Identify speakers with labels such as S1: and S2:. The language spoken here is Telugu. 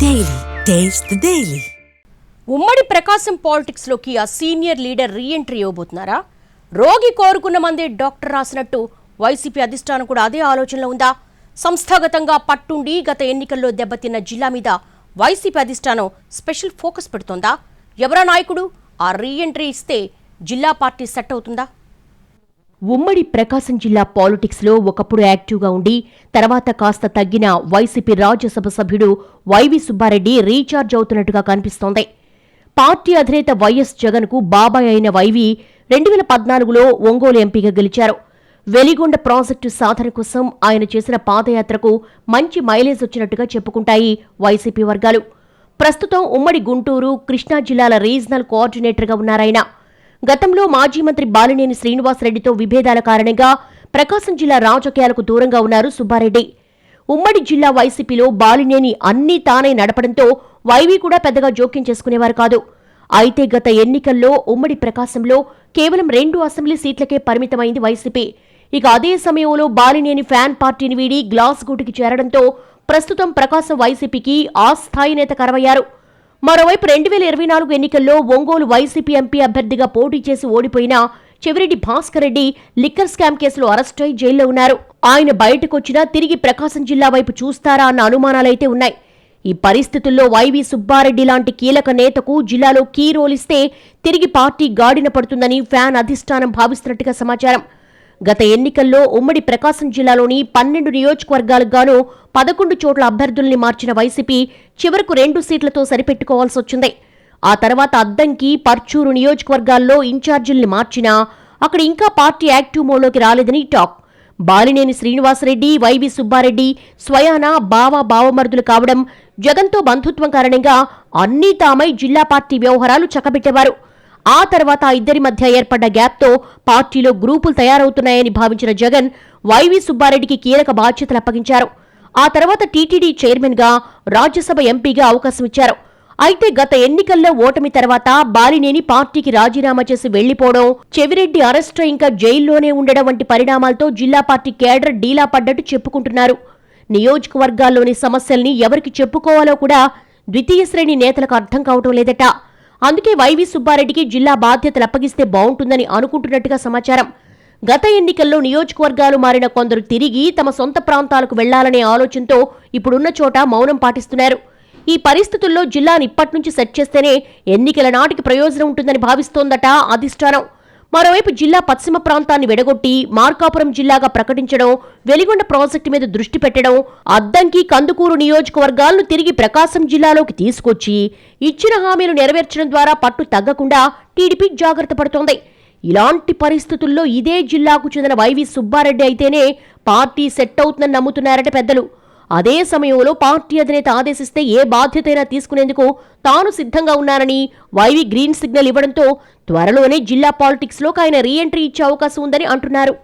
S1: Daily taste the Daily.
S2: ఉమ్మడి ప్రకాశం పాలిటిక్స్లోకి ఆ సీనియర్ లీడర్ రీఎంట్రీ ఇవ్వబోతున్నారా? రోగి కోరుకున్న మందే డాక్టర్ రాసినట్టు వైసీపీ అధిష్టానం కూడా అదే ఆలోచనలో ఉందా? సంస్థాగతంగా పట్టుండి గత ఎన్నికల్లో దెబ్బతిన్న జిల్లా మీద వైసీపీ అధిష్టానం స్పెషల్ ఫోకస్ పెడుతోందా? ఎవరా నాయకుడు? ఆ రీఎంట్రీ ఇస్తే జిల్లా పార్టీ సెట్ అవుతుందా? ఉమ్మడి ప్రకాశం జిల్లా పాలిటిక్స్లో ఒకప్పుడు యాక్టివ్గా ఉండి తర్వాత కాస్త తగ్గిన వైసీపీ రాజ్యసభ సభ్యుడు వైవి సుబ్బారెడ్డి రీఛార్జ్ అవుతున్నట్టుగా కనిపిస్తోంది. పార్టీ అధినేత వైఎస్ జగన్కు బాబాయ్ అయిన వైవి రెండు వేల పద్నాలుగులో ఒంగోలు ఎంపీగా గెలిచారు. వెలిగొండ ప్రాజెక్టు సాధన కోసం ఆయన చేసిన పాదయాత్రకు మంచి మైలేజ్ వచ్చినట్టుగా చెప్పుకుంటాయి వైసీపీ వర్గాలు. ప్రస్తుతం ఉమ్మడి గుంటూరు కృష్ణా జిల్లాల రీజనల్ కోఆర్డినేటర్గా ఉన్నారాయన. గతంలో మాజీ మంత్రి బాలినేని శ్రీనివాసరెడ్డితో విభేదాల కారణంగా ప్రకాశం జిల్లా రాజకీయాలకు దూరంగా ఉన్నారు సుబ్బారెడ్డి. ఉమ్మడి జిల్లా వైసీపీలో బాలినేని అన్నీ తానే నడపడంతో వైవి కూడా పెద్దగా జోక్యం చేసుకునేవారు కాదు. అయితే గత ఎన్నికల్లో ఉమ్మడి ప్రకాశంలో కేవలం రెండు అసెంబ్లీ సీట్లకే పరిమితమైంది వైసీపీ. ఇక అదే సమయంలో బాలినేని ఫ్యాన్ పార్టీని వీడి గ్లాస్ గూటికి చేరడంతో ప్రస్తుతం ప్రకాశం వైసీపీకి ఆ స్థాయి నేత కరవయ్యారు. మరోవైపు రెండు వేల ఇరవై నాలుగు ఎన్నికల్లో ఒంగోలు వైసీపీ ఎంపీ అభ్యర్థిగా పోటీ చేసి ఓడిపోయిన చెవిరెడ్డి భాస్కర్ రెడ్డి లిక్కర్ స్కామ్ కేసులో అరెస్ట్ అయి జైల్లో ఉన్నారు. ఆయన బయటకొచ్చినా తిరిగి ప్రకాశం జిల్లా వైపు చూస్తారా అన్న అనుమానాలైతే ఉన్నాయి. ఈ పరిస్థితుల్లో వైవి సుబ్బారెడ్డి లాంటి కీలక నేతకు జిల్లాలో కీ రోల్ ఇస్తే తిరిగి పార్టీ గాడిన పడుతుందని ఫ్యాన్ అధిష్టానం భావిస్తున్నట్టుగా సమాచారం. గత ఎన్నికల్లో ఉమ్మడి ప్రకాశం జిల్లాలోని పన్నెండు నియోజకవర్గాలకు గాను పదకొండు చోట్ల అభ్యర్థుల్ని మార్చిన వైసీపీ చివరకు రెండు సీట్లతో సరిపెట్టుకోవాల్సి వచ్చింది. ఆ తర్వాత అద్దంకి పర్చూరు నియోజకవర్గాల్లో ఇన్ఛార్జీల్ని మార్చినా అక్కడ ఇంకా పార్టీ యాక్టివ్ మోడ్లోకి రాలేదని టాక్. బాలినేని శ్రీనివాసరెడ్డి వైవి సుబ్బారెడ్డి స్వయాన బావ బావమరుదులు కావడం జగన్తో బంధుత్వం కారణంగా అన్నీ తామై జిల్లా పార్టీ వ్యవహారాలు చక్కబెట్టేవారు. ఆ తర్వాత ఇద్దరి మధ్య ఏర్పడ్డ గ్యాప్తో పార్టీలో గ్రూపులు తయారవుతున్నాయని భావించిన జగన్ వైవి సుబ్బారెడ్డికి కీలక బాధ్యతలు అప్పగించారు. ఆ తర్వాత టీటీడీ చైర్మన్గా రాజ్యసభ ఎంపీగా అవకాశం ఇచ్చారు. అయితే గత ఎన్నికల్లో ఓటమి తర్వాత బాలినేని పార్టీకి రాజీనామా చేసి వెళ్ళిపోవడం చెవిరెడ్డి అరెస్టు ఇంకా జైల్లోనే ఉండడం వంటి పరిణామాలతో జిల్లా పార్టీ కేడర్ డీలా పడ్డట్టు చెప్పుకుంటున్నారు. నియోజకవర్గాల్లోని సమస్యల్ని ఎవరికి చెప్పుకోవాలో కూడా ద్వితీయ శ్రేణి నేతలకు అర్థం కావటం లేదట. అందుకే వైవి సుబ్బారెడ్డికి జిల్లా బాధ్యతలు అప్పగిస్తే బాగుంటుందని అనుకుంటున్నట్టుగా సమాచారం. గత ఎన్నికల్లో నియోజకవర్గాలు మారిన కొందరు తిరిగి తమ సొంత ప్రాంతాలకు వెళ్ళాలనే ఆలోచనతో ఇప్పుడున్న చోట మౌనం పాటిస్తున్నారు. ఈ పరిస్థితుల్లో జిల్లాను ఇప్పట్నుంచి సెట్ చేస్తేనే ఎన్నికల నాటికి ప్రయోజనం ఉంటుందని భావిస్తోందట అధిష్టానం. మరోవైపు జిల్లా పశ్చిమ ప్రాంతాన్ని విడగొట్టి మార్కాపురం జిల్లాగా ప్రకటించడం వెలిగొండ ప్రాజెక్టు మీద దృష్టి పెట్టడం అద్దంకి కందుకూరు నియోజకవర్గాలను తిరిగి ప్రకాశం జిల్లాలోకి తీసుకొచ్చి ఇచ్చిన హామీలు నెరవేర్చడం ద్వారా పట్టు తగ్గకుండా టీడీపీ జాగ్రత్త పడుతోంది. ఇలాంటి పరిస్థితుల్లో ఇదే జిల్లాకు చెందిన వైవి సుబ్బారెడ్డి అయితేనే పార్టీ సెట్ అవుతుందని నమ్ముతున్నారట పెద్దలు. అదే సమయంలో పార్టీ అధినేత ఆదేశిస్తే ఏ బాధ్యతైనా తీసుకునేందుకు తాను సిద్ధంగా ఉన్నారని వైవి గ్రీన్ సిగ్నల్ ఇవ్వడంతో త్వరలోనే జిల్లా పాలిటిక్స్లోకి ఆయన రీఎంట్రీ ఇచ్చే అవకాశం ఉందని అంటున్నారు.